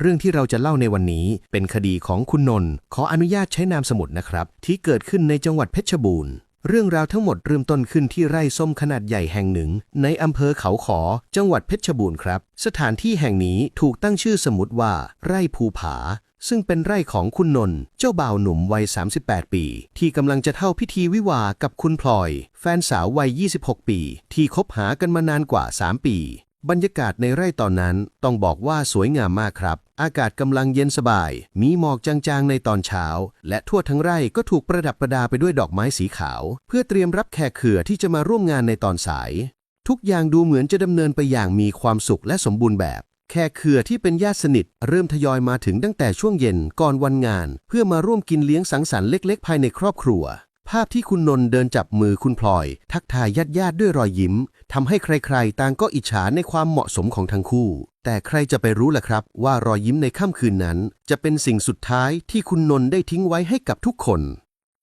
เรื่องที่เราจะเล่าในวันนี้เป็นคดีของคุณนนท์ขออนุญาตใช้นามสมุดนะครับ ที่เกิดขึ้นในจังหวัดเพชรบูรณ์ เรื่องราวทั้งหมดเริ่มต้นขึ้นที่ไร่ส้มขนาดใหญ่แห่งหนึ่ง ในอำเภอเขาขอ จังหวัดเพชรบูรณ์ครับ สถานที่แห่งนี้ถูกตั้งชื่อสมมติว่า ไร่ภูผา ซึ่งเป็นไร่ของคุณนนท์เจ้าบ่าวหนุ่มวัย 38 ปี ที่กำลังจะเท่าพิธีวิวากับคุณพลอย แฟนสาววัย 26 ปี ที่คบหากันมานานกว่า 3 ปี บรรยากาศในไร่ตอนนั้นต้องบอกว่าสวยงามมากครับ อากาศกำลังเย็นสบาย มีหมอกจางๆในตอนเช้า และทั่วทั้งไร่ก็ถูกประดับประดาไปด้วยดอกไม้สีขาว เพื่อเตรียมรับแขกเขือที่จะมาร่วมงานในตอนสาย ทุกอย่างดูเหมือนจะดำเนินไปอย่างมีความสุขและสมบูรณ์แบบ แขกเขือที่เป็นญาติสนิท เริ่มทยอยมาถึงตั้งแต่ช่วงเย็นก่อนวันงาน เพื่อมาร่วมกินเลี้ยงสังสรรค์เล็ก ๆ ภายในครอบครัว ภาพที่คุณนนท์เดินจับมือคุณพลอย ทักทายญาติๆด้วยรอยยิ้มทำให้ใครๆ ต่างก็อิจฉาในความเหมาะสมของทั้งคู่ แต่ใครจะไปรู้ล่ะครับ ว่ารอยยิ้มในค่ำคืนนั้น จะเป็นสิ่งสุดท้ายที่คุณนนท์ได้ทิ้งไว้ให้กับทุกคน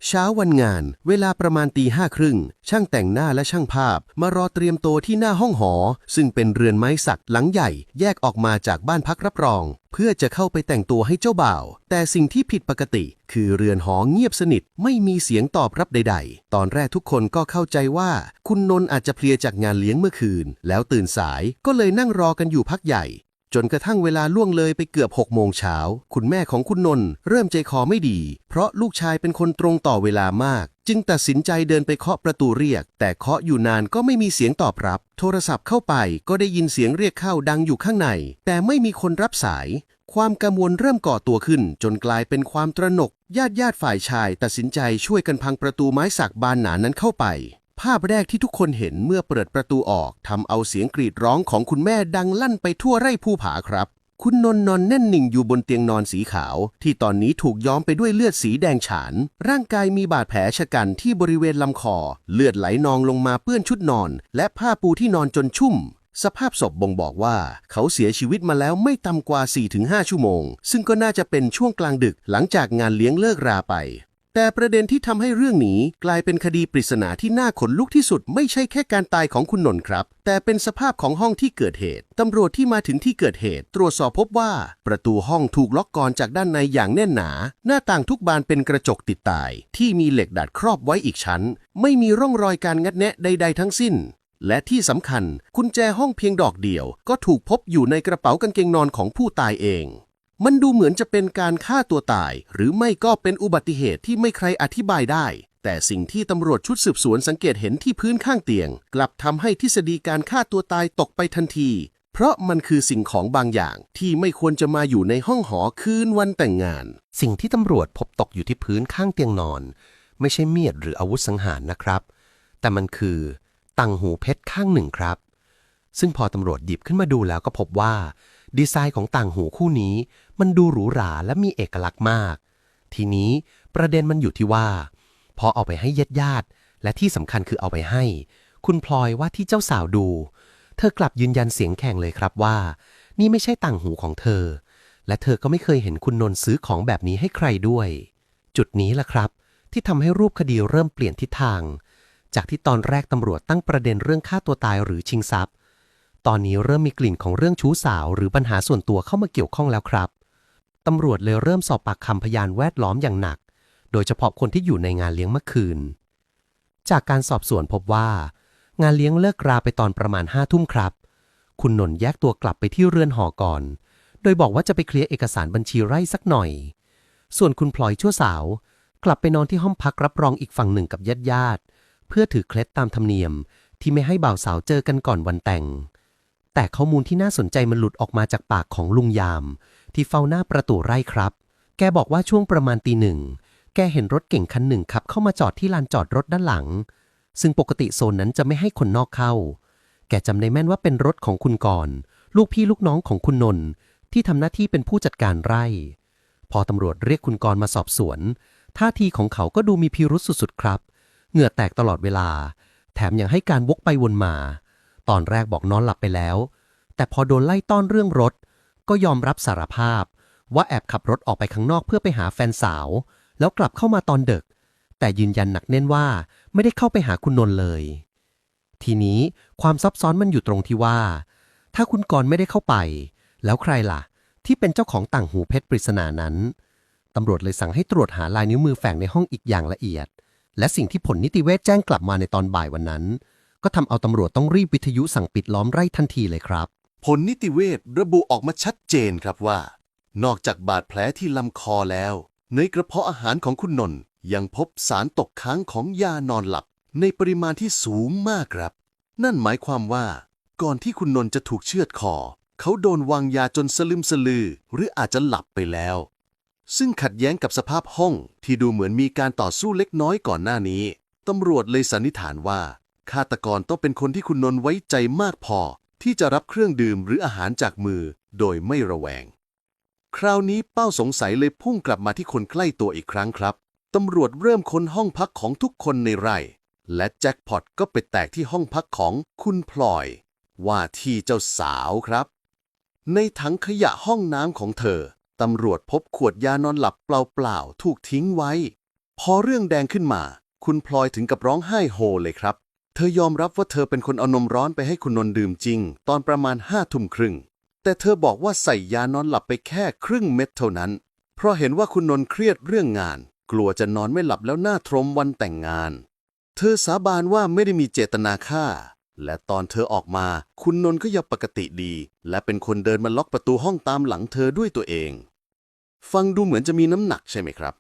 เช้าวันงาน เวลาประมาณตีห้าครึ่ง ช่างแต่งหน้าและช่างภาพ มารอเตรียมตัวที่หน้าห้องหอ ซึ่งเป็นเรือนไม้สักหลังใหญ่ แยกออกมาจากบ้านพักรับรอง เพื่อจะเข้าไปแต่งตัวให้เจ้าบ่าว แต่สิ่งที่ผิดปกติ คือเรือนหอเงียบสนิท ไม่มีเสียงตอบรับใด ๆ ตอนแรกทุกคนก็เข้าใจว่า คุณนนท์อาจจะเพลียจากงานเลี้ยงเมื่อคืน แล้วตื่นสายก็เลยนั่งรอกันอยู่พักใหญ่ จนกระทั่งเวลาล่วงเลยไปเกือบ6โมงเช้า คุณแม่ของคุณนนท์เริ่มใจคอไม่ดี เพราะลูกชายเป็นคนตรงต่อเวลามาก จึงตัดสินใจเดินไปเคาะประตูเรียก แต่เคาะอยู่นานก็ไม่มีเสียงตอบรับ โทรศัพท์เข้าไปก็ได้ยินเสียงเรียกเข้าดังอยู่ข้างใน แต่ไม่มีคนรับสาย ความกังวลเริ่มก่อตัวขึ้น จนกลายเป็นความตระหนก ญาติญาติฝ่ายชาย ตัดสินใจช่วยกันพังประตูไม้สักบานหนานั้นเข้าไป ภาพแรกที่ทุกคนเห็นเมื่อเปิดประตูออกทำเอาเสียงกรีดร้องของคุณแม่ดังลั่นไปทั่วไร่ภูผาครับ คุณนนท์นอนแน่นหนิ่งอยู่บนเตียงนอนสีขาว ที่ตอนนี้ถูกย้อมไปด้วยเลือดสีแดงฉาน ร่างกายมีบาดแผลชะกันที่บริเวณลำคอ เลือดไหลนองลงมาเปื้อนชุดนอน และผ้าปูที่นอนจนชุ่ม สภาพศพบ่งบอกว่า เขาเสียชีวิตมาแล้วไม่ต่ำกว่า 4-5 ชั่วโมง ซึ่งก็น่าจะเป็นช่วงกลางดึกหลังจากงานเลี้ยงเลิกราไป แต่ประเด็นที่ทำให้เรื่องนี้กลายเป็นคดีปริศนาที่น่าขนลุกที่สุด ไม่ใช่แค่การตายของคุณนนท์ครับ แต่เป็นสภาพของห้องที่เกิดเหตุตำรวจที่มาถึงที่เกิดเหตุ ตรวจสอบพบว่า ประตูห้องถูกล็อกกรจากด้านในอย่างแน่นหนา หน้าต่างทุกบานเป็นกระจกติดตาย ที่มีเหล็กดัดครอบไว้อีกชั้น ไม่มีร่องรอยการงัดแนะใด ๆ ทั้งสิ้น และที่สำคัญกุญแจห้องเพียงดอกเดียว ก็ถูกพบอยู่ในกระเป๋ากางเกงนอนของผู้ตายเอง มันดูเหมือนจะเป็นการฆ่าตัวตาย หรือไม่ก็เป็นอุบัติเหตุที่ไม่ใครอธิบายได้ แต่สิ่งที่ตำรวจชุดสืบสวนสังเกตเห็นที่พื้นข้างเตียง กลับทำให้ทฤษฎีการฆ่าตัวตายตกไปทันที เพราะมันคือสิ่งของบางอย่างที่ไม่ควรจะมาอยู่ในห้องหอคืนวันแต่งงาน สิ่งที่ตำรวจพบตกอยู่ที่พื้นข้างเตียงนอน ไม่ใช่มีดหรืออาวุธสังหารนะครับ แต่มันคือตังหูเพชรข้างหนึ่งครับ ซึ่งพอตำรวจหยิบขึ้นมาดูแล้วก็พบว่า ดีไซน์ของต่างหูคู่นี้มันดูหรูหราและมีเอกลักษณ์มาก ทีนี้ประเด็นมันอยู่ที่ว่า พอเอาไปให้ญาติญาติ และที่สำคัญคือเอาไปให้ คุณพลอยว่าที่เจ้าสาวดู เธอกลับยืนยันเสียงแข็งเลยครับว่า นี่ไม่ใช่ต่างหูของเธอ และเธอก็ไม่เคยเห็นคุณนนท์ซื้อของแบบนี้ให้ใครด้วย จุดนี้แหละครับ ที่ทำให้รูปคดีเริ่มเปลี่ยนทิศทาง จากที่ตอนแรกตำรวจตั้งประเด็นเรื่องฆ่าตัวตายหรือชิงทรัพย์ ตอนนี้เริ่มมีกลิ่นของเรื่องชู้สาว หรือปัญหาส่วนตัวเข้ามาเกี่ยวข้องแล้วครับ ตำรวจเลยเริ่มสอบปากคำพยานแวดล้อมอย่างหนัก โดยเฉพาะคนที่อยู่ในงานเลี้ยงเมื่อคืน จากการสอบสวนพบว่า งานเลี้ยงเลิกราไปตอนประมาณห้าทุ่มครับ คุณนนท์แยกตัวกลับไปที่เรือนหอก่อน โดยบอกว่าจะไปเคลียร์เอกสารบัญชีไร่สักหน่อย ส่วนคุณพลอยชั่วสาว กลับไปนอนที่ห้องพักรับรองอีกฝั่งหนึ่งกับญาติญาติๆเพื่อถือเคล็ดตามธรรมเนียมที่ไม่ให้บ่าวสาวเจอกันก่อนวันแต่ง แต่ข้อมูลที่น่าสนใจมันหลุดออกมาจากปากของลุงยาม ที่เฝ้าหน้าประตูไร่ครับ แกบอกว่าช่วงประมาณตีหนึ่ง แกเห็นรถเก่งคันหนึ่งขับเข้ามาจอดที่ลานจอดรถด้านหลัง ซึ่งปกติโซนนั้นจะไม่ให้คนนอกเข้า แกจำได้แม่นว่าเป็นรถของคุณกรณ์ลูกพี่ลูกน้องของคุณนนท์ที่ทำหน้าที่เป็นผู้จัดการไร่ พอตำรวจเรียกคุณกรณ์มาสอบสวน ท่าทีของเขาก็ดูมีพิรุษสุดๆครับ เหงื่อแตกตลอดเวลา แถมยังให้การวกไปวนมา ตอนแรกบอกนอนหลับไปแล้ว แต่พอโดนไล่ต้อนเรื่องรถ ก็ยอมรับสารภาพ ว่าแอบขับรถออกไปข้างนอกเพื่อไปหาแฟนสาว แล้วกลับเข้ามาตอนดึก แต่ยืนยันหนักแน่นว่าไม่ได้เข้าไปหาคุณนนท์เลย ทีนี้ความซับซ้อนมันอยู่ตรงที่ว่า ถ้าคุณกรณ์ไม่ได้เข้าไป แล้วใครล่ะ ที่เป็นเจ้าของต่างหูเพชรปริศนานั้นตำรวจเลยสั่งให้ตรวจหาลายนิ้วมือแฝงในห้องอีกอย่างละเอียด และสิ่งที่ผลนิติเวชแจ้งกลับมาในตอนบ่ายวันนั้น ก็ทำเอาตำรวจต้องรีบวิทยุสั่งปิดล้อมไร่ทันทีเลยครับ ผลนิติเวชระบุออกมาชัดเจนครับว่า นอกจากบาดแผลที่ลำคอแล้ว ในกระเพาะอาหารของคุณนนท์ยังพบสารตกค้างของยานอนหลับ ในปริมาณที่สูงมากครับ นั่นหมายความว่า ก่อนที่คุณนนท์จะถูกเชือดคอ เขาโดนวางยาจนสลึมสลือ หรืออาจจะหลับไปแล้ว ซึ่งขัดแย้งกับสภาพห้องที่ดูเหมือนมีการต่อสู้เล็กน้อยก่อนหน้านี้ตำรวจเลยสันนิษฐานว่าฆาตกรต้องเป็นคนที่คุณนนท์ไว้ใจมากพอ ที่จะรับเครื่องดื่มหรืออาหารจากมือโดยไม่ระแวง คราวนี้เป้าสงสัยเลยพุ่งกลับมาที่คนใกล้ตัวอีกครั้งครับ ตำรวจเริ่มค้นห้องพักของทุกคนในไร่ และแจ็คพอตก็ไปแตกที่ห้องพักของคุณพลอย ว่าที่เจ้าสาวครับ ในถังขยะห้องน้ำของเธอ ตำรวจพบขวดยานอนหลับเปล่าๆถูกทิ้งไว้ พอเรื่องแดงขึ้นมา คุณพลอยถึงกับร้องไห้โฮเลยครับ เธอยอมรับว่าเธอเป็นคนเอานมร้อนไปให้คุณนนท์ดื่มจริง ตอนประมาณห้าทุ่มครึ่ง แต่เธอบอกว่าใส่ยานอนหลับไปแค่ครึ่งเม็ดเท่านั้น เพราะเห็นว่าคุณนนท์เครียดเรื่องงาน กลัวจะนอนไม่หลับแล้วหน้าทรมวันแต่งงาน เธอสาบานว่าไม่ได้มีเจตนาฆ่า และตอนเธอออกมา คุณนนท์ก็ยังปกติดี และเป็นคนเดินมาล็อกประตูห้องตามหลังเธอด้วยตัวเอง ฟังดูเหมือนจะมีน้ำหนักใช่ไหมครับ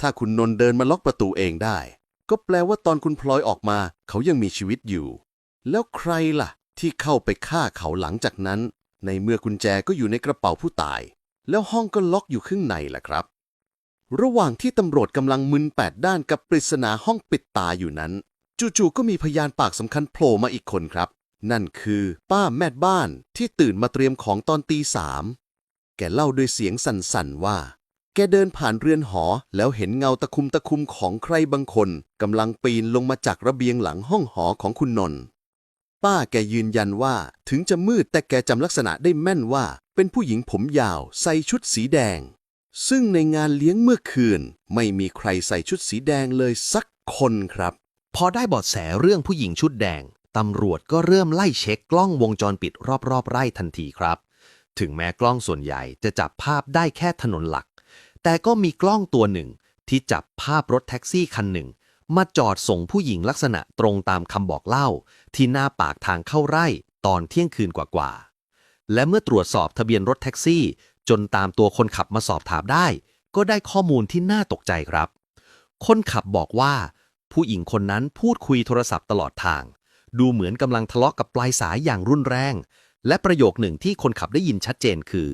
ถ้าคุณนนท์เดินมาล็อกประตูเองได้ ก็แปลว่าตอนคุณพลอยออกมา เขายังมีชีวิตอยู่ แล้วใครล่ะ ที่เข้าไปฆ่าเขาหลังจากนั้น ในเมื่อกุญแจก็อยู่ในกระเป๋าผู้ตาย แล้วห้องก็ล็อกอยู่ข้างในล่ะครับ ระหว่างที่ตำรวจกำลังมึนแปดด้านกับปริศนาห้องปิดตาอยู่นั้น จู่ๆก็มีพยานปากสำคัญโผล่มาอีกคนครับ นั่นคือป้าแม่บ้านที่ตื่นมาเตรียมของตอนตีสามแกเล่าด้วยเสียงสั่นๆว่า แกเดินผ่านเรือนหอ แล้วเห็นเงาตะคุมตะคุมของใครบางคนกำลังปีนลงมาจากระเบียงหลังห้องหอของคุณนนท์ป้าแกยืนยันว่าถึงจะมืดแต่แกจำลักษณะได้แม่นว่า เป็นผู้หญิงผมยาวใส่ชุดสีแดง ซึ่งในงานเลี้ยงเมื่อคืน ไม่มีใครใส่ชุดสีแดงเลยสักคนครับ พอได้เบาะแสเรื่องผู้หญิงชุดแดงตำรวจก็เริ่มไล่เช็คกล้องวงจรปิดรอบๆไร่ทันทีครับ ถึงแม้กล้องส่วนใหญ่จะจับภาพได้แค่ถนนหลัก แต่ก็มีกล้องตัวหนึ่ง ที่จับภาพรถแท็กซี่คันหนึ่ง มาจอดส่งผู้หญิงลักษณะตรงตามคำบอกเล่า ที่หน้าปากทางเข้าไร่ตอนเที่ยงคืนกว่าๆ และเมื่อตรวจสอบทะเบียนรถแท็กซี่ จนตามตัวคนขับมาสอบถามได้ ก็ได้ข้อมูลที่น่าตกใจครับ คนขับบอกว่า ผู้หญิงคนนั้นพูดคุยโทรศัพท์ตลอดทาง ดูเหมือนกำลังทะเลาะกับปลายสายอย่างรุนแรง และประโยคหนึ่งที่คนขับได้ยินชัดเจนคือ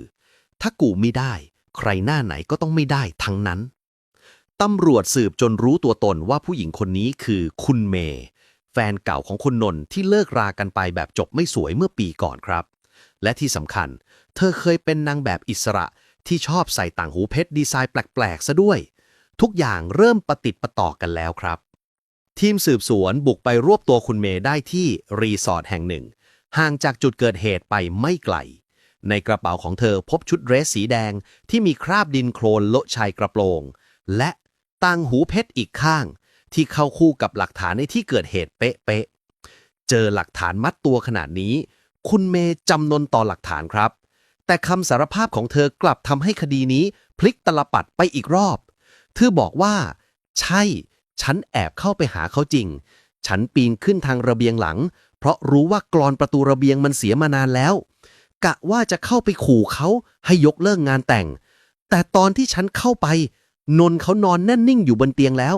ถ้ากูไม่ได้ ใครหน้าไหนก็ต้องไม่ได้ทั้งนั้น ตำรวจสืบจนรู้ตัวตนว่าผู้หญิงคนนี้คือคุณเมย์แฟนเก่าของคุณนนท์ที่เลิกรากันไปแบบจบไม่สวยเมื่อปีก่อนครับ และที่สำคัญ เธอเคยเป็นนางแบบอิสระที่ชอบใส่ต่างหูเพชรดีไซน์แปลกๆซะด้วย ทุกอย่างเริ่มประติดประต่อกันแล้วครับ ทีมสืบสวนบุกไปรวบตัวคุณเมย์ได้ที่รีสอร์ทแห่งหนึ่ง ห่างจากจุดเกิดเหตุไปไม่ไกล ในกระเป๋าของเธอพบชุดเดรสสีแดงที่มีคราบดินโคลนโละชายกระโปรง และต่างหูเพชรอีกข้าง ที่เข้าคู่กับหลักฐานในที่เกิดเหตุเป๊ะๆ เจอหลักฐานมัดตัวขนาดนี้ คุณเมย์จำนนต่อหลักฐานครับ แต่คำสารภาพของเธอกลับทำให้คดีนี้พลิกตลปัดไปอีกรอบ เธอบอกว่า ใช่ ฉันแอบเข้าไปหาเขาจริง ฉันปีนขึ้นทางระเบียงหลัง เพราะรู้ว่ากรอนประตูระเบียงมันเสียมานานแล้ว กะว่าจะเข้าไปขู่เขาให้ยกเลิกงานแต่ง แต่ตอนที่ฉันเข้าไป นนท์เขานอนแน่นิ่งอยู่บนเตียงแล้ว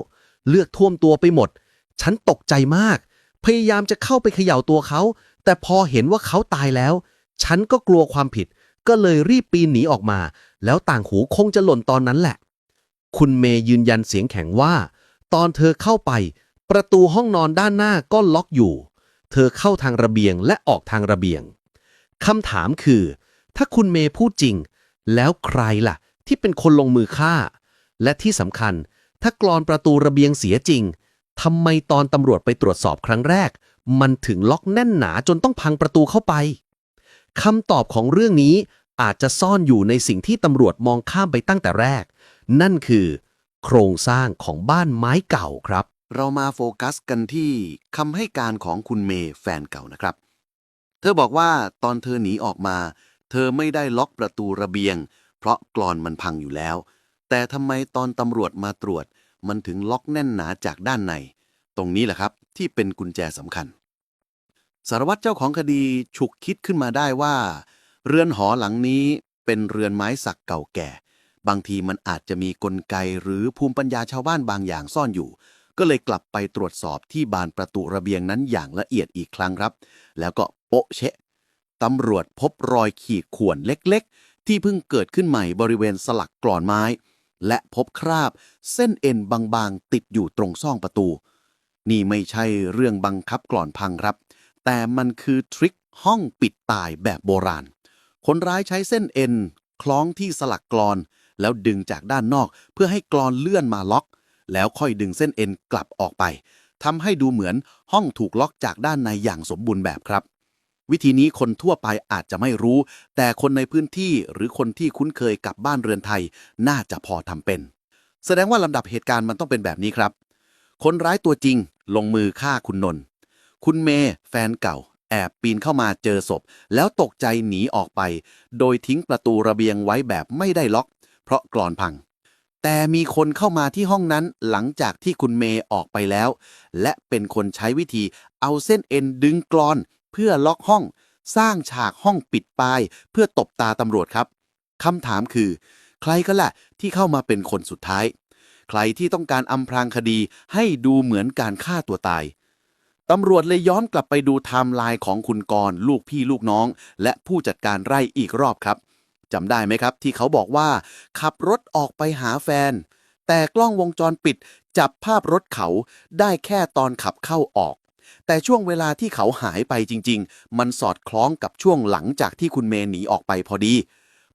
เลือดท่วมตัวไปหมด ฉันตกใจมาก พยายามจะเข้าไปเขย่าตัวเขา แต่พอเห็นว่าเขาตายแล้ว ฉันก็กลัวความผิด ก็เลยรีบปีนหนีออกมา แล้วต่างหูคงจะหล่นตอนนั้นแหละ คุณเมย์ยืนยันเสียงแข็งว่า ตอนเธอเข้าไป ประตูห้องนอนด้านหน้าก็ล็อกอยู่ เธอเข้าทางระเบียงและออกทางระเบียง คำถามคือ ถ้าคุณเมย์พูดจริง แล้วใครล่ะ ที่เป็นคนลงมือฆ่า และที่สำคัญ ถ้ากรอนประตูระเบียงเสียจริงทำไมตอนตำรวจไปตรวจสอบครั้งแรก มันถึงล็อกแน่นหนาจนต้องพังประตูเข้าไปคำตอบของเรื่องนี้อาจจะซ่อนอยู่ในสิ่งที่ตำรวจมองข้ามไปตั้งแต่แรก นั่นคือ โครงสร้างของบ้านไม้เก่าครับ เรามาโฟกัสกันที่คำให้การของคุณเมย์แฟนเก่านะครับ ธอบอกว่าตอนเธอหนีออกมา เธอไม่ได้ล็อกประตูระเบียง เพราะกรอนมันพังอยู่แล้ว แต่ทำไมตอนตำรวจมาตรวจ มันถึงล็อกแน่นหนาจากด้านใน ตรงนี้แหละครับที่เป็นกุญแจสำคัญ สารวัตรเจ้าของคดีฉุกคิดขึ้นมาได้ว่า เรือนหอหลังนี้เป็นเรือนไม้สักเก่าแก่ บางทีมันอาจจะมีกลไกหรือภูมิปัญญาชาวบ้านบางอย่างซ่อนอยู่ก็เลยกลับไปตรวจสอบที่บานประตูระเบียงนั้นอย่างละเอียดอีกครั้งครับ แล้วก็ ปะเชะตำรวจพบรอยขีดข่วนเล็กๆ ที่เพิ่งเกิดขึ้นใหม่บริเวณสลักกรอนไม้ และพบคราบเส้นเอ็นบางๆ ติดอยู่ตรงซ่องประตู นี่ไม่ใช่เรื่องบังคับกรอนพังครับ แต่มันคือทริคห้องปิดตายแบบโบราณ คนร้ายใช้เส้นเอ็นคล้องที่สลักกรอน แล้วดึงจากด้านนอก เพื่อให้กรอนเลื่อนมาล็อก แล้วค่อยดึงเส้นเอ็นกลับออกไปทำให้ดูเหมือนห้องถูกล็อกจากด้านในอย่างสมบูรณ์แบบครับ วิธีนี้คนทั่วไปอาจจะไม่รู้ แต่คนในพื้นที่หรือคนที่คุ้นเคยกับบ้านเรือนไทย น่าจะพอทำเป็น แสดงว่าลำดับเหตุการณ์มันต้องเป็นแบบนี้ครับ คนร้ายตัวจริงลงมือฆ่าคุณนนท์คุณเมย์แฟนเก่า แอบปีนเข้ามาเจอศพ แล้วตกใจหนีออกไป โดยทิ้งประตูระเบียงไว้แบบไม่ได้ล็อก เพราะกรอนพัง แต่มีคนเข้ามาที่ห้องนั้นหลังจากที่คุณเมย์ออกไปแล้ว และเป็นคนใช้วิธีเอาเส้นเอ็นดึงกรอน เพื่อล็อกห้อง สร้างฉากห้องปิดปลาย เพื่อตบตาตำรวจครับคำถามคือ ใครก็แหละที่เข้ามาเป็นคนสุดท้าย ใครที่ต้องการอำพรางคดีให้ดูเหมือนการฆ่าตัวตายตำรวจเลยย้อนกลับไปดูไทม์ไลน์ของคุณกรณ์ลูกพี่ลูกน้อง และผู้จัดการไร่อีกรอบครับจำได้ไหมครับ ที่เขาบอกว่า ขับรถออกไปหาแฟน แต่กล้องวงจรปิดจับภาพรถเขาได้แค่ตอนขับเข้าออก แต่ช่วงเวลาที่เขาหายไปจริง ๆ มันสอดคล้องกับช่วงหลังจากที่คุณเมย์หนีออกไปพอดี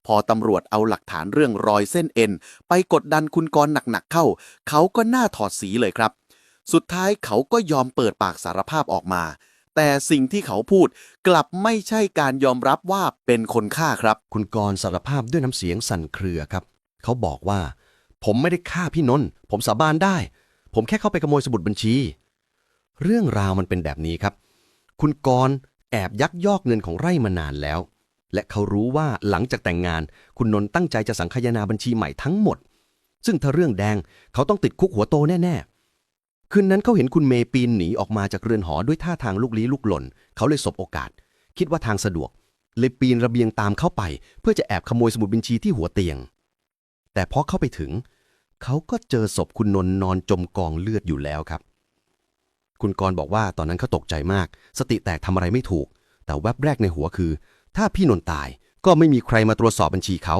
พอตำรวจเอาหลักฐานเรื่องรอยเส้นเอ็น ไปกดดันคุณกรหนักๆเข้า เขาก็หน้าถอดสีเลยครับ สุดท้ายเขาก็ยอมเปิดปากสารภาพออกมา แต่สิ่งที่เขาพูดกลับไม่ใช่การยอมรับว่าเป็นคนฆ่าครับ คุณกรณ์สารภาพด้วยน้ำเสียงสั่นเครือครับ เขาบอกว่า ผมไม่ได้ฆ่าพี่นนท์ผมสาบานได้ ผมแค่เข้าไปขโมยสมุดบัญชี เรื่องราวมันเป็นแบบนี้ครับ คุณกรณ์แอบยักยอกเงินของไร่มานานแล้ว และเขารู้ว่าหลังจากแต่งงาน คุณนนท์ตั้งใจจะสังคายนาบัญชีใหม่ทั้งหมด ซึ่งถ้าเรื่องแดงเขาต้องติดคุกหัวโตแน่ๆ คืนนั้นเขาเห็นคุณเมย์ปีนหนีออกมาจากเรือนหอด้วยท่าทางลูกลี้ลุกหล่น เขาเลยสบโอกาส คิดว่าทางสะดวก เลยปีนระเบียงตามเข้าไป เพื่อจะแอบขโมยสมุดบัญชีที่หัวเตียง แต่พอเข้าไปถึง เขาก็เจอศพคุณนนท์นอนจมกองเลือดอยู่แล้วครับ คุณกรบอกว่าตอนนั้นเขาตกใจมาก สติแตกทำอะไรไม่ถูก แต่แวบแรกในหัวคือ ถ้าพี่นนท์ตายก็ไม่มีใครมาตรวจสอบบัญชีเขา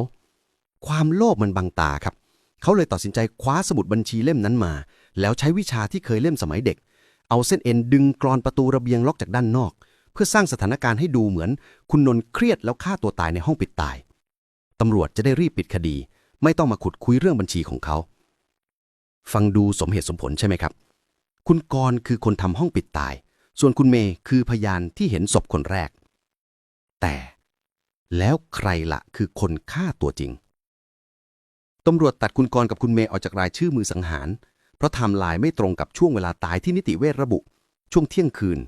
ความโลภมันบังตาครับ เขาเลยตัดสินใจคว้าสมุดบัญชีเล่มนั้นมา แล้วใช้วิชาที่เคยเล่มสมัยเด็ก เอาเส้นเอ็นดึงกรอนประตูระเบียงล็อกจากด้านนอก เพื่อสร้างสถานการณ์ให้ดูเหมือน คุณนนท์เครียดแล้วฆ่าตัวตายในห้องปิดตายตำรวจจะได้รีบปิดคดี ไม่ต้องมาขุดคุยเรื่องบัญชีของเขา ฟังดูสมเหตุสมผลใช่ไหมครับ คุณกรณ์คือคนทำห้องปิดตาย ส่วนคุณเมย์คือพยานที่เห็นศพคนแรก แต่แล้วใครละคือคนฆ่าตัวจริงตำรวจตัดคุณกรณ์กับคุณเมย์ออกจากรายชื่อมือสังหาร เพราะไทม์ไลน์ไม่ตรงกับช่วงเวลาตายที่นิติเวชระบุ ช่วงเที่ยงคืน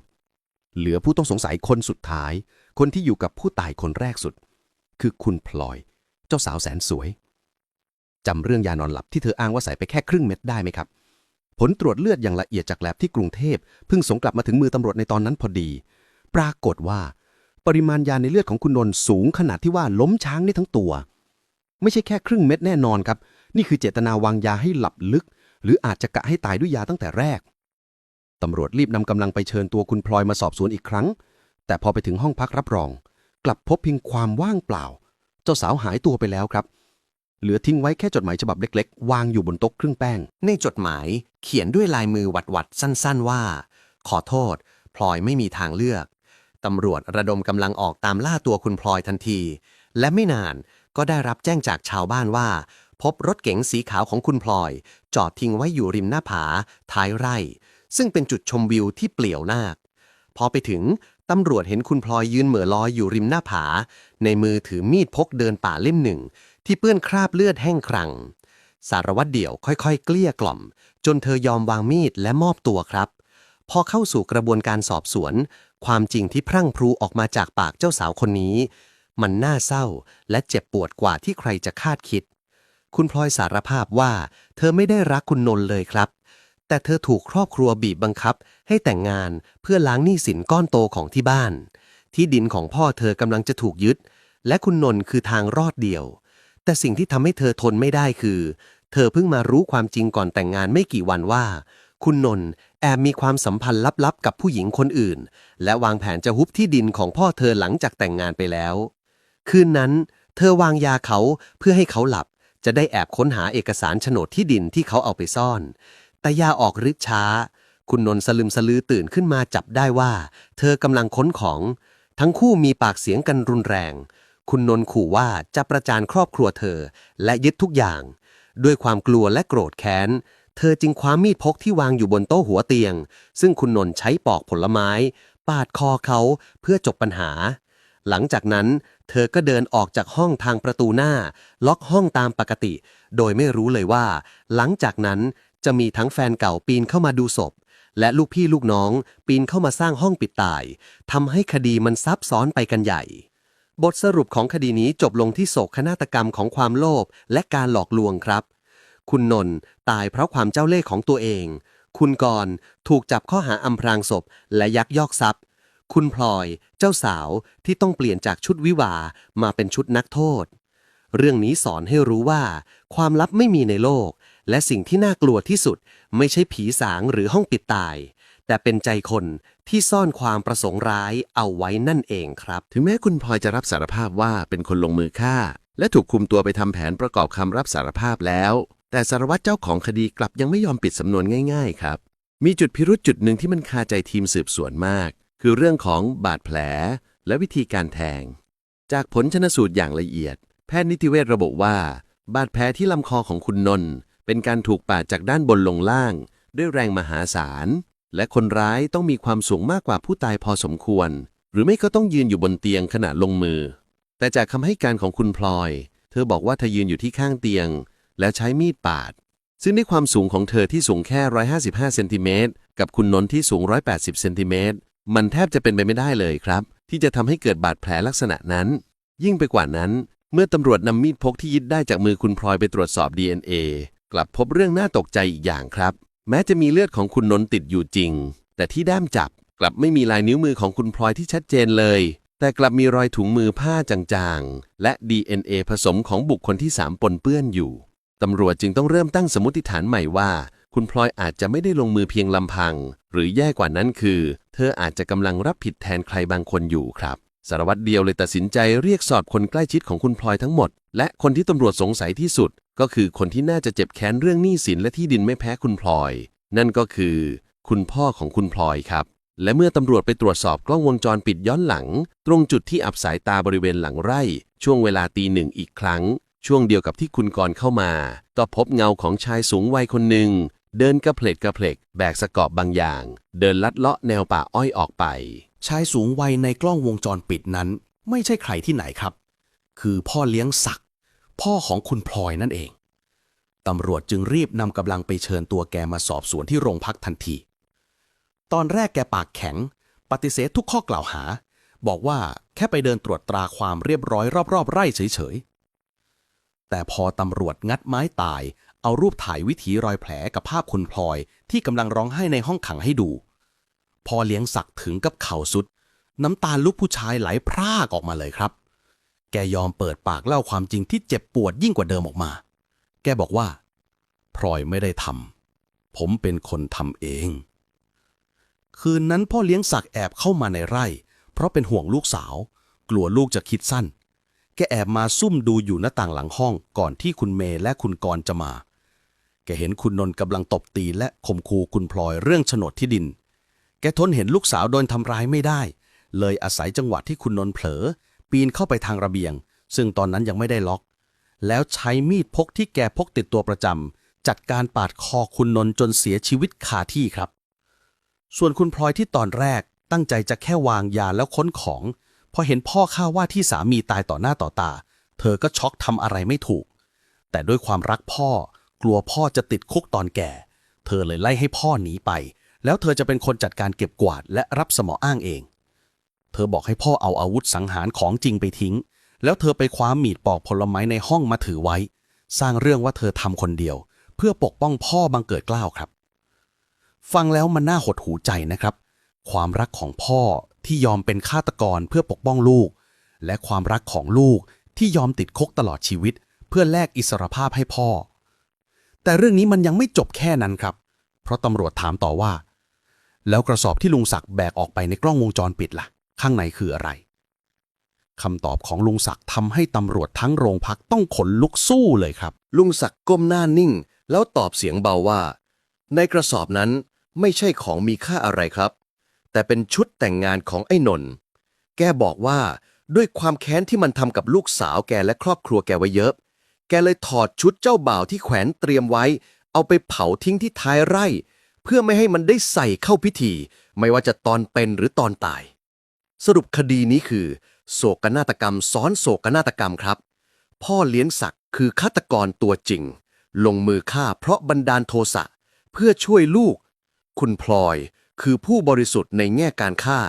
เหลือผู้ต้องสงสัยคนสุดท้าย คนที่อยู่กับผู้ตายคนแรกสุด คือคุณพลอย เจ้าสาวแสนสวยจำเรื่องยานอนหลับที่เธออ้างว่าใส่ไปแค่ครึ่งเม็ดได้ไหมครับ ผลตรวจเลือดอย่างละเอียดจากแลบที่กรุงเทพเพิ่งส่งกลับมาถึงมือตำรวจในตอนนั้นพอดี ปรากฏว่า ปริมาณยาในเลือดของคุณนนท์สูงขนาดที่ว่าล้มช้างได้ทั้งตัว ไม่ใช่แค่ครึ่งเม็ดแน่นอนครับ นี่คือเจตนาวางยาให้หลับลึก หรืออาจจะกะให้ตายด้วยยาตั้งแต่แรกตำรวจรีบนำกำลังไปเชิญตัวคุณพลอยมาสอบสวนอีกครั้ง แต่พอไปถึงห้องพักรับรอง กลับพบเพียงความว่างเปล่า เจ้าสาวหายตัวไปแล้วครับ เหลือทิ้งไว้แค่จดหมายฉบับเล็กๆ วางอยู่บนโต๊ะเครื่องแป้ง ในจดหมายเขียนด้วยลายมือหวัดๆ สั้นๆว่า ขอโทษ พลอยไม่มีทางเลือก ตำรวจระดมกำลังออกตามล่าตัวคุณพลอยทันที และไม่นานก็ได้รับแจ้งจากชาวบ้านว่า พบรถเก๋งสีขาวของคุณพลอย จอดทิ้งไว้อยู่ริมหน้าผา ท้ายไร่ ซึ่งเป็นจุดชมวิวที่เปลี่ยวนาคพอไปถึง ตำรวจเห็นคุณพลอยยืนเหม่อลอยอยู่ริมหน้าผา ในมือถือมีดพกเดินป่าเล่มหนึ่ง ที่เปื้อนคราบเลือดแห้งครัง สารวัตรเดี่ยวค่อยๆ เกลี้ยกล่อม จนเธอยอมวางมีดและมอบตัวครับ พอเข้าสู่กระบวนการสอบสวน ความจริงที่พรั่งพรูออกมาจากปากเจ้าสาวคนนี้ มันน่าเศร้าและเจ็บปวดกว่าที่ใครจะคาดคิด คุณพลอยสารภาพว่า เธอไม่ได้รักคุณนนท์เลยครับ แต่เธอถูกครอบครัวบีบบังคับ ให้แต่งงานเพื่อล้างหนี้สินก้อนโตของที่บ้าน ที่ดินของพ่อเธอกำลังจะถูกยึด และคุณนนท์คือทางรอดเดียว แต่สิ่งที่ทำให้เธอทนไม่ได้คือ เธอเพิ่งมารู้ความจริงก่อนแต่งงานไม่กี่วันว่า คุณนนท์แอบมีความสัมพันธ์ลับๆ กับผู้หญิงคนอื่น และวางแผนจะฮุบที่ดินของพ่อเธอหลังจากแต่งงานไปแล้ว คืนนั้น เธอวางยาเขาเพื่อให้เขาหลับจะได้แอบค้นหาเอกสารโฉนดที่ดินที่เขาเอาไปซ่อน แต่ยาออกฤทธิ์ช้า คุณนนท์สลึมสลือตื่นขึ้นมาจับได้ว่า เธอกำลังค้นของ ทั้งคู่มีปากเสียงกันรุนแรง คุณนนท์ขู่ว่าจะประจานครอบครัวเธอ และยึดทุกอย่าง ด้วยความกลัวและโกรธแค้น เธอจึงคว้ามีดพกที่วางอยู่บนโต๊ะหัวเตียง ซึ่งคุณนนท์ใช้ปอกผลไม้ ปาดคอเขาเพื่อจบปัญหา หลังจากนั้น เธอก็เดินออกจากห้องทางประตูหน้า ล็อกห้องตามปกติ โดยไม่รู้เลยว่า หลังจากนั้น จะมีทั้งแฟนเก่าปีนเข้ามาดูศพ และลูกพี่ลูกน้องปีนเข้ามาสร้างห้องปิดตายทำให้คดีมันซับซ้อนไปกันใหญ่ บทสรุปของคดีนี้จบลงที่โศกนาฏกรรมของความโลภและการหลอกลวงครับ คุณนนท์ตายเพราะความเจ้าเล่ห์ของตัวเอง คุณกรณ์ถูกจับข้อหาอำพรางศพ และยักยอกทรัพย์ คุณพลอย เจ้าสาวที่ต้องเปลี่ยนจากชุดวิวามาเป็นชุดนักโทษเรื่องนี้สอนให้รู้ว่า ความลับไม่มีในโลก และสิ่งที่น่ากลัวที่สุดไม่ใช่ผีสางหรือห้องปิดตาย แต่เป็นใจคนที่ซ่อนความประสงค์ร้ายเอาไว้นั่นเองครับ ถึงแม้คุณพลอยจะรับสารภาพว่าเป็นคนลงมือฆ่า และถูกคุมตัวไปทำแผนประกอบคำรับสารภาพแล้ว แต่สารวัตรเจ้าของคดีกลับยังไม่ยอมปิดสำนวนง่าย ๆ ครับ มีจุดพิรุษจุดหนึ่งที่มันคาใจทีมสืบสวนมาก คือเรื่องของบาดแผล และวิธีการแทง จากผลชนสูตรอย่างละเอียด แพทย์นิติเวชระบุว่า บาดแผลที่ลำคอของคุณนนท์ เป็นการถูกปาดจากด้านบนลงล่าง ด้วยแรงมหาศาล และคนร้ายต้องมีความสูงมากกว่าผู้ตายพอสมควร หรือไม่ก็ต้องยืนอยู่บนเตียงขณะลงมือ แต่จากคำให้การของคุณพลอย เธอบอกว่าเธอยืนอยู่ที่ข้างเตียง แล้วใช้มีดปาด ซึ่งในความสูงของเธอที่สูงแค่ 155 เซนติเมตรกับคุณนนท์ที่สูง 180 เซนติเมตรมันแทบจะเป็นไปไม่ได้เลยครับ ที่จะทำให้เกิดบาดแผลลักษณะนั้น ยิ่งไปกว่านั้นเมื่อตำรวจนำมีดพกที่ยึดได้จากมือคุณพลอยไปตรวจสอบ DNA กลับพบเรื่องน่าตกใจอีกอย่างครับ แม้จะมีเลือดของคุณนนท์ติดอยู่จริง แต่ที่ด้ามจับกลับไม่มีลายนิ้วมือของคุณพลอยที่ชัดเจนเลย แต่กลับมีรอยถุงมือผ้าจางๆ และ DNA ผสมของบุคคลที่สามปนเปื้อนอยู่ตำรวจจึงต้องเริ่มตั้งสมมติฐานใหม่ว่า คุณพลอยอาจจะไม่ได้ลงมือเพียงลำพัง หรือแย่กว่านั้นคือ เธออาจจะกำลังรับผิดแทนใครบางคนอยู่ครับสารวัตรเดียวเลยตัดสินใจเรียกสอบคนใกล้ชิดของคุณพลอยทั้งหมด และคนที่ตำรวจสงสัยที่สุด ก็คือคนที่น่าจะเจ็บแค้นเรื่องหนี้สินและที่ดินไม่แพ้คุณพลอย นั่นก็คือ คุณพ่อของคุณพลอยครับ และเมื่อตำรวจไปตรวจสอบกล้องวงจรปิดย้อนหลัง ตรงจุดที่อับสายตาบริเวณหลังไร่ ช่วงเวลาตีหนึ่งอีกครั้ง ช่วงเดียวกับที่คุณกรณ์เข้ามา ก็พบเงาของชายสูงวัยคนหนึ่ง เดินกระเพลกกระเพลกแบกสกอบบางอย่าง เดินลัดเลาะแนวป่าอ้อยออกไป ชายสูงวัยในกล้องวงจรปิดนั้น ไม่ใช่ใครที่ไหนครับ คือพ่อเลี้ยงศักด พ่อของคุณพลอยนั่นเอง ตำรวจจึงรีบนำกำลังไปเชิญตัวแกมาสอบสวนที่โรงพักทันที ตอนแรกแกปากแข็ง ปฏิเสธทุกข้อกล่าวหา บอกว่าแค่ไปเดินตรวจตราความเรียบร้อยรอบๆไร่เฉยๆ แต่พอตำรวจงัดไม้ตาย เอารูปถ่ายวิถีรอยแผลกับภาพคุณพลอยที่กำลังร้องไห้ในห้องขังให้ดู พอเลี้ยงศักดิ์ถึงกับเข่าสุด น้ำตาลูกผู้ชายไหลพรากออกมาเลยครับ แกยอมเปิดปากเล่าความจริงที่เจ็บปวดยิ่งกว่าเดิมออกมา แกบอกว่า พลอยไม่ได้ทำ ผมเป็นคนทำเอง คืนนั้นพ่อเลี้ยงศักดิ์แอบเข้ามาในไร่ เพราะเป็นห่วงลูกสาว กลัวลูกจะคิดสั้น แกแอบมาซุ่มดูอยู่หน้าต่างหลังห้องก่อนที่คุณเมย์และคุณกรจะมา แกเห็นคุณนนท์กำลังตบตีและข่มขู่คุณพลอยเรื่องโฉนดที่ดิน แกทนเห็นลูกสาวโดนทำร้ายไม่ได้ เลยอาศัยจังหวะที่คุณนนท์เผลอ ปีนเข้าไปทางระเบียง ซึ่งตอนนั้นยังไม่ได้ล็อก แล้วใช้มีดพกที่แกพกติดตัวประจำจัดการปาดคอคุณนนท์จนเสียชีวิตคาที่ครับ ส่วนคุณพลอยที่ตอนแรกตั้งใจจะแค่วางยาแล้วค้นของพอเห็นพ่อข้าว่าที่สามีตายต่อหน้าต่อตา เธอก็ช็อกทำอะไรไม่ถูก แต่ด้วยความรักพ่อ กลัวพ่อจะติดคุกตอนแก่ เธอเลยไล่ให้พ่อหนีไป แล้วเธอจะเป็นคนจัดการเก็บกวาดและรับสมออ้างเอง เธอบอกให้พ่อเอาอาวุธสังหารของจริงไปทิ้ง แล้วเธอไปคว้ามีดปอกผลไม้ในห้องมาถือไว้ สร้างเรื่องว่าเธอทำคนเดียว เพื่อปกป้องพ่อบังเกิดกล้าวครับ ฟังแล้วมันน่าหดหูใจนะครับ ความรักของพ่อที่ยอมเป็นฆาตกรเพื่อปกป้องลูก และความรักของลูกที่ยอมติดคุกตลอดชีวิต เพื่อแลกอิสรภาพให้พ่อ แต่เรื่องนี้มันยังไม่จบแค่นั้นครับ เพราะตำรวจถามต่อว่า แล้วกระสอบที่ลุงศักดิ์แบกออกไปในกล้องวงจรปิดล่ะ ข้างในคืออะไรคำตอบของลุงศักดิ์ทำให้ตำรวจทั้งโรงพักต้องขนลุกสู้เลยครับ ลุงศักดิ์ก้มหน้านิ่ง แล้วตอบเสียงเบาว่า ในกระสอบนั้นไม่ใช่ของมีค่าอะไรครับ แต่เป็นชุดแต่งงานของไอ้นนท์แกบอกว่าด้วยความแค้นที่มันทำกับลูกสาวแกและครอบครัวแกไว้เยอะ แกเลยถอดชุดเจ้าบ่าวที่แขวนเตรียมไว้ เอาไปเผาทิ้งที่ท้ายไร่ เพื่อไม่ให้มันได้ใส่เข้าพิธี ไม่ว่าจะตอนเป็นหรือตอนตาย สรุปคดีนี้คือ โศกนาฏกรรมซ้อนโศกนาฏกรรมครับ พ่อเลี้ยงศักดิ์คือฆาตกรตัวจริง ลงมือฆ่าเพราะบันดาลโทสะเพื่อช่วยลูก คุณพลอยคือผู้บริสุทธิ์ในแง่การฆ่า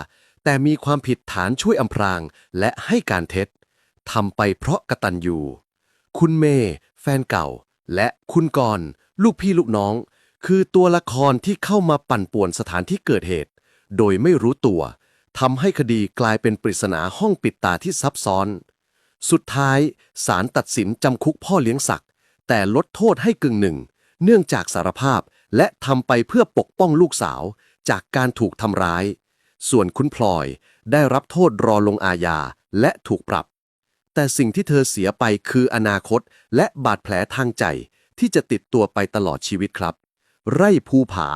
แต่มีความผิดฐานช่วยอำพรางและให้การเท็จทำไปเพราะกะตัญญูคุณเมย์แฟนเก่า และคุณกรณ์ลูกพี่ลูกน้อง คือตัวละครที่เข้ามาปั่นป่วนสถานที่เกิดเหตุ โดยไม่รู้ตัว ทำให้คดีกลายเป็นปริศนาห้องปิดตาที่ซับซ้อน สุดท้ายศาลตัดสินจำคุกพ่อเลี้ยงศักดิ์แต่ลดโทษให้กึ่งหนึ่ง เนื่องจากสารภาพและทำไปเพื่อปกป้องลูกสาว จากการถูกทำร้าย ส่วนคุณพลอยได้รับโทษรอลงอาญาและถูกปรับ แต่สิ่งที่เธอเสียไปคืออนาคตและบาดแผลทางใจที่จะติดตัวไปตลอดชีวิตครับ ไร่ภูผา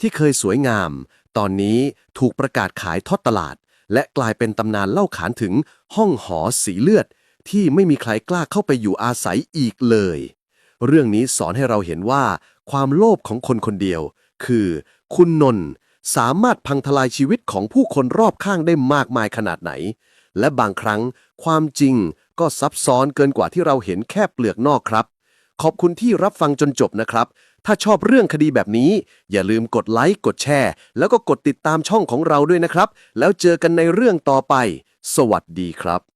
ที่เคยสวยงาม ตอนนี้ถูกประกาศขายทอดตลาด และกลายเป็นตำนานเล่าขานถึงห้องหอสีเลือด ที่ไม่มีใครกล้าเข้าไปอยู่อาศัยอีกเลย เรื่องนี้สอนให้เราเห็นว่า ความโลภของคนคนเดียว คือ คุณนนท์สามารถพังทลายชีวิตของผู้คนรอบข้างได้มากมายขนาดไหน และบางครั้งความจริงก็ซับซ้อนเกินกว่าที่เราเห็นแค่เปลือกนอกครับ ขอบคุณที่รับฟังจนจบนะครับ ถ้าชอบเรื่องคดีแบบนี้ อย่าลืมกดไลค์กดแชร์ แล้วก็กดติดตามช่องของเราด้วยนะครับ แล้วเจอกันในเรื่องต่อไป สวัสดีครับ